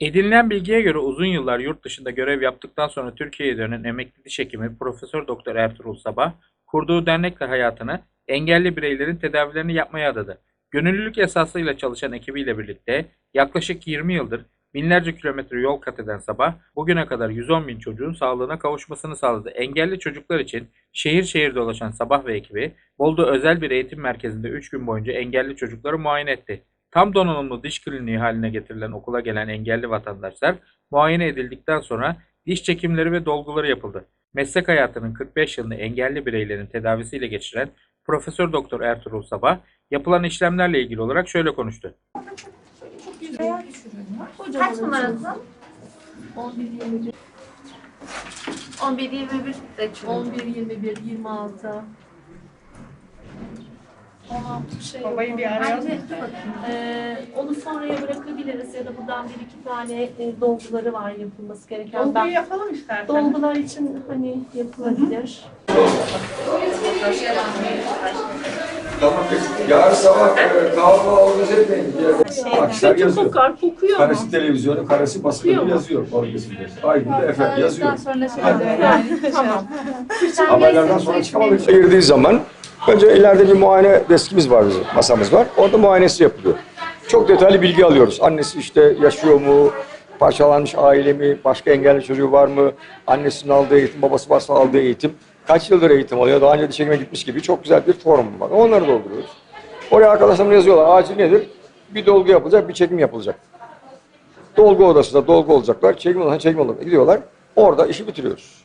Edinilen bilgiye göre uzun yıllar yurt dışında görev yaptıktan sonra Türkiye'ye dönen emekli diş hekimi Profesör Doktor Ertuğrul Sabah, kurduğu dernekle hayatını engelli bireylerin tedavilerini yapmaya adadı. Gönüllülük esasıyla çalışan ekibiyle birlikte yaklaşık 20 yıldır binlerce kilometre yol kat eden Sabah, bugüne kadar 110 bin çocuğun sağlığına kavuşmasını sağladı. Engelli çocuklar için şehir şehir dolaşan Sabah ve ekibi, Bolu'da özel bir eğitim merkezinde 3 gün boyunca engelli çocukları muayene etti. Tam donanımlı diş kliniği haline getirilen okula gelen engelli vatandaşlar muayene edildikten sonra diş çekimleri ve dolguları yapıldı. Meslek hayatının 45 yılını engelli bireylerin tedavisiyle geçiren Profesör Doktor Ertuğrul Sabah yapılan işlemlerle ilgili olarak şöyle konuştu. Kaç numarası? 11, 21, 11 21 de çünkü. 11, 21, 26. 16 bir şey Babayı bir arayalım. E, onu sonraya bırakabiliriz ya da buradan bir iki tane e, dolguları var yapılması gereken. Dolguyu Ben yapalım istersen. dolgular için hani yapılabilir. Tamam peki. Yarın sabah e, kahvaltı organize etmeyin. Kötü yazıyor. kokar, kokuyor mu? Karesi televizyonu, karesi mu? yazıyor Balıkesir'de. Aydın'da efendim yazıyor. Tamam. Haberlerden sonra çıkamadık. Girdiği zaman önce ileride bir muayene deskimiz var bizim, masamız var. Orada muayenesi yapılıyor. Çok detaylı bilgi alıyoruz. Annesi işte yaşıyor mu, parçalanmış aile mi, başka engelli çocuğu var mı, annesinin aldığı eğitim, babası varsa aldığı eğitim, kaç yıldır eğitim alıyor, daha önce diş hekimine gitmiş gibi çok güzel bir forum var. Onları dolduruyoruz. Oraya arkadaşlarım yazıyorlar, acil nedir? Bir dolgu yapılacak, bir çekim yapılacak. Dolgu odasında dolgu olacaklar, çekim olacak, çekim olacak. Gidiyorlar, orada işi bitiriyoruz.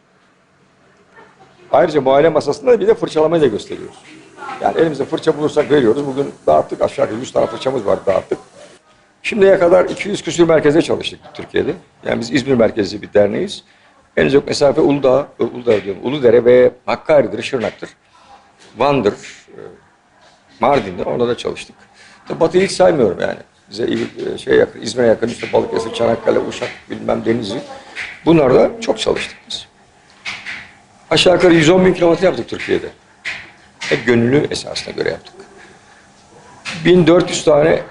Ayrıca muayene masasında bir de fırçalamayı da gösteriyoruz. Yani elimizde fırça bulursak veriyoruz. Bugün dağıttık aşağı yukarı 100 tane fırçamız var dağıttık. Şimdiye kadar 200 küsur merkezde çalıştık Türkiye'de. Yani biz İzmir merkezli bir derneğiz. En çok mesafe Uludağ, Uludağ diyorum, Uludere ve Hakkari'dir, Şırnak'tır. Van'dır, e, Mardin'dir. Orada da çalıştık. Tabii Batı'yı hiç saymıyorum yani. Bize e, şey yakın, İzmir'e yakın işte Balıkesir, Çanakkale, Uşak, bilmem Denizli. Bunlarda çok çalıştık biz. Aşağı yukarı 110 bin kilometre yaptık Türkiye'de. Hep gönüllü esasına göre yaptık. 1400 tane,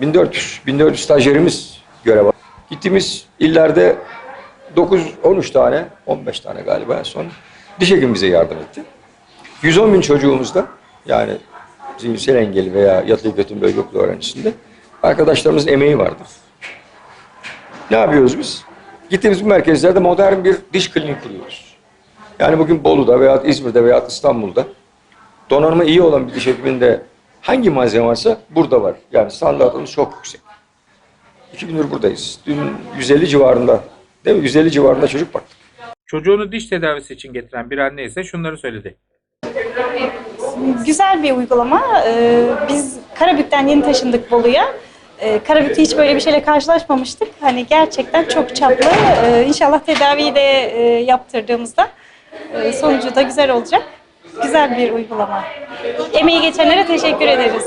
1400, 1400 stajyerimiz görev aldı. Gittiğimiz illerde 9, 13 tane, 15 tane galiba son diş hekim bize yardım etti. 110 bin çocuğumuzda yani zihinsel engelli veya yatılı kötü bölge okulu öğrencisinde arkadaşlarımızın emeği vardır. Ne yapıyoruz biz? Gittiğimiz bu merkezlerde modern bir diş kliniği kuruyoruz. Yani bugün Bolu'da veya İzmir'de veya İstanbul'da donanımı iyi olan bir diş hekiminde hangi malzeme varsa burada var. Yani standartımız çok yüksek. İki gündür buradayız. Dün 150 civarında, değil mi? 150 civarında çocuk baktık. Çocuğunu diş tedavisi için getiren bir anne ise şunları söyledi. Güzel bir uygulama. Ee, Biz Karabük'ten yeni taşındık Bolu'ya. Ee, Karabük'te hiç böyle bir şeyle karşılaşmamıştık. Hani gerçekten çok çaplı. Ee, İnşallah tedaviyi de e, yaptırdığımızda sonucu da güzel olacak. Güzel bir uygulama. Emeği geçenlere teşekkür ederiz.